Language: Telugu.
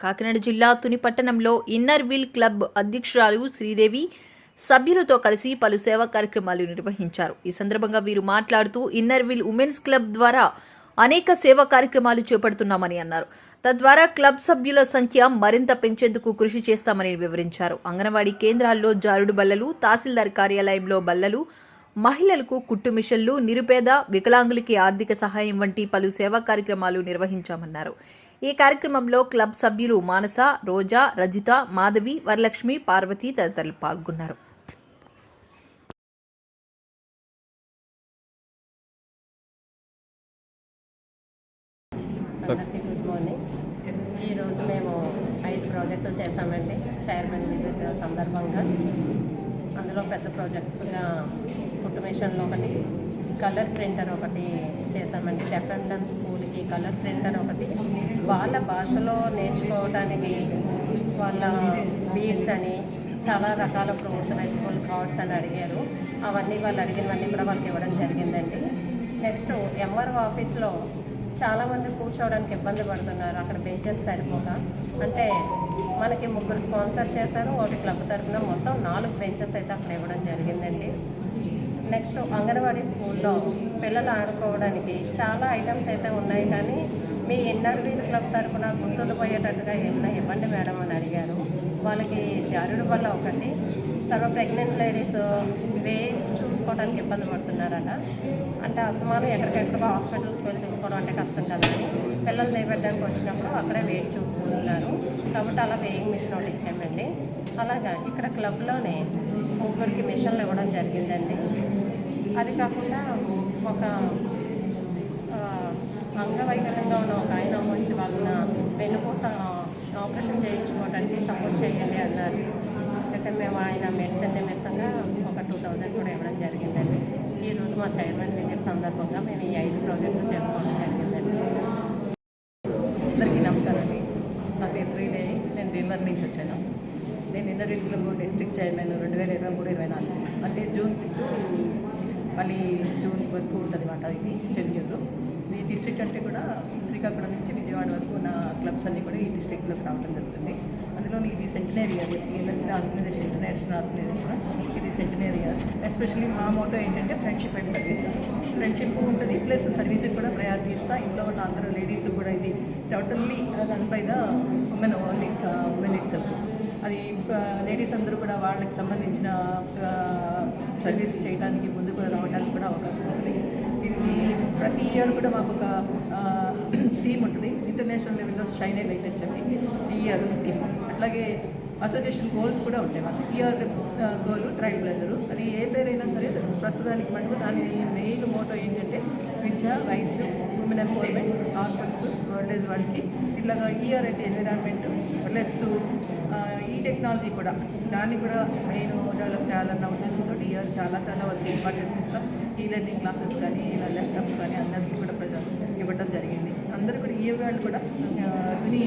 కాకినాడ జిల్లా తుని పట్టణంలో ఇన్నర్ వీల్ క్లబ్ అధ్యక్షురాలు శ్రీదేవి సభ్యులతో కలిసి పలు సేవా కార్యక్రమాలు నిర్వహించారు. ఈ సందర్భంగా వీరు మాట్లాడుతూ ఇన్నర్ వీల్ ఉమెన్స్ క్లబ్ ద్వారా అనేక సేవా కార్యక్రమాలు చేపడుతున్నామని అన్నారు. తద్వారా క్లబ్ సభ్యుల సంఖ్య మరింత పెంచేందుకు కృషి చేస్తామని వివరించారు. అంగన్వాడీ కేంద్రాల్లో జారుడు బల్లలు తహసీల్దార్ కార్యాలయంలో బల్లలు మహిళలకు కుట్టు మిషన్లు నిరుపేద వికలాంగులకి ఆర్థిక సహాయం వంటి పలు సేవా కార్యక్రమాలు నిర్వహించామన్నారు. ఈ కార్యక్రమంలో క్లబ్ సభ్యులు మానస రోజా రజిత మాధవి వరలక్ష్మి పార్వతి తదితరులు పాల్గొన్నారు. Good morning. ఈరోజు మేము ఐదు ప్రాజెక్టులు చేశామండి చైర్మన్ విజిట్ సందర్భంగా. అందులో పెద్ద ప్రాజెక్ట్స్గా కుట్టు మిషన్లో ఒకటి కలర్ ప్రింటర్ ఒకటి చేశామండి. డెఫ్ అండ్ డమ్ స్కూల్కి కలర్ ప్రింటర్ ఒకటి. వాళ్ళ భాషలో నేర్చుకోవడానికి వాళ్ళ బీడ్స్ అని చాలా రకాల ఫ్రూట్స్ స్కూల్ కార్డ్స్ అని అడిగారు. అవన్నీ వాళ్ళు అడిగినవన్నీ కూడా వాళ్ళకి ఇవ్వడం జరిగిందండి. నెక్స్ట్ ఎంఆర్ఓ ఆఫీస్లో చాలామంది కూర్చోవడానికి ఇబ్బంది పడుతున్నారు. అక్కడ బెంచెస్ సరిపోక. అంటే మనకి ముగ్గురు స్పాన్సర్ చేశారు. ఒకటి క్లబ్ తరఫున మొత్తం నాలుగు బెంచెస్ అయితే అక్కడ ఇవ్వడం జరిగిందండి. నెక్స్ట్ అంగన్వాడీ స్కూల్లో పిల్లలు ఆడుకోవడానికి చాలా ఐటమ్స్ అయితే ఉన్నాయి. కానీ మీ ఎన్ఆర్బీ క్లబ్ తరఫున గుర్తుండిపోయేటట్టుగా ఏమైనా ఇవ్వండి మేడం అని అడిగారు. వాళ్ళకి జారుడు వల్ల ఒకటి తర్వాత ప్రెగ్నెంట్ లేడీస్ వే చూసుకోవడానికి ఇబ్బంది పడుతున్నారట. అంటే అస్తమానం ఎక్కడికెక్కడ హాస్పిటల్స్కి వెళ్ళి చూసుకోవడం అంటే కష్టం కదా అని పిల్లలు నిలబెట్టడానికి వచ్చినప్పుడు అక్కడే వెయిట్ చూసుకుంటున్నారు. కాబట్టి అలా వేయింగ్ మిషన్ ఒకటి ఇచ్చామండి. అలాగా ఇక్కడ క్లబ్లోనే ముగ్గురికి మిషన్లు ఇవ్వడం జరిగిందండి. అది కాకుండా ఒక అంగవైకల్యంగా ఉన్న ఒక ఆయన వచ్చి వాళ్ళ వెన్నుపూస ఆపరేషన్ చేయించుకోవడానికి సపోర్ట్ చేయండి అన్నారు. అయితే మేము ఆయన మెడిసిన్ నిమిత్తంగా ఒక టూ థౌజండ్ కూడా ఇవ్వడం జరిగిందండి. ఈరోజు మా చైర్మన్ విజిట్ సందర్భంగా మేము ఈ ఐదు ప్రాజెక్టులు చేసుకోవడం జరిగిందండి. అందరికీ నమస్కారం అండి. నా పేరు శ్రీదేవి. నేను భీమవరం నుంచి వచ్చాను. నేను ఇన్నర్ క్లబ్ డిస్ట్రిక్ట్ చైర్మన్ రెండు వేల ఇరవై మూడు ఇరవై నాలుగు. అంటే జూన్ మళ్ళీ జూన్ వరకు ఉంటుంది అనమాట ఇది టెన్ ఇయర్స్ ఈ డిస్ట్రిక్ట్ అంటే కూడా శ్రీకాకుళం నుంచి విజయవాడ వరకు ఉన్న క్లబ్స్ అన్నీ కూడా ఈ డిస్ట్రిక్ట్లోకి రావడం జరుగుతుంది. అందులో ఇది సెంటనరీ ఇయర్ ఏదంటే ఆర్గనైజేషన్ ఇంటర్నేషనల్ ఆర్గనైజేషన్. ఇది సెంటనరీ ఇయర్ ఎస్పెషల్లీ మా మోటో ఏంటంటే ఫ్రెండ్షిప్ అండ్ సర్వీస్. ఫ్రెండ్షిప్ ఉంటుంది. ప్లస్ సర్వీస్కి కూడా ప్రయారిటీ ఇస్తా. ఇంట్లో ఉన్న అందరూ లేడీస్ కూడా ఇది. Totally run by the women only. అది లేడీస్ అందరూ కూడా వాళ్ళకి సంబంధించిన సర్వీస్ చేయడానికి ముందుకు రావడానికి కూడా అవకాశం ఉంది. ఇది ప్రతి ఇయర్ కూడా మాకు ఒక థీమ్ ఉంటుంది. ఇంటర్నేషనల్ లెవెల్లో షైన్ లైట్ అని చెప్పి ఈ ఇయర్ థీమ్ అట్లాగే అసోసియేషన్ గోల్స్ కూడా ఉంటాయి మాకు. ఇయర్ గోల్ ట్రైల్ బ్లెజరు అది ఏ పేరైనా సరే ప్రస్తుతానికి మటుకు దాని మెయిన్ మోటో ఏంటంటే విద్య వైద్యం ఉమెన్ ఎంపవర్మెంట్ హాస్పిటల్స్ ఓల్డేజ్ వాళ్ళకి ఇట్లాగా ఇయర్ అయితే ఎన్విరాన్మెంట్ ప్లస్ ఈ టెక్నాలజీ కూడా. దాన్ని కూడా మెయిన్ డెవలప్ చేయాలన్న ఉద్దేశంతో ఇయర్ చాలా చాలా వాళ్ళకి ఇంపార్టెన్స్ ఇస్తాం. ఈ లెర్నింగ్ క్లాసెస్ కానీ ఇలా ల్యాప్టాప్స్ కానీ అందరికీ కూడా ప్రజలు ఇవ్వడం జరిగింది. అందరూ కూడా ఈ వాళ్ళు కూడా ఆ, తుని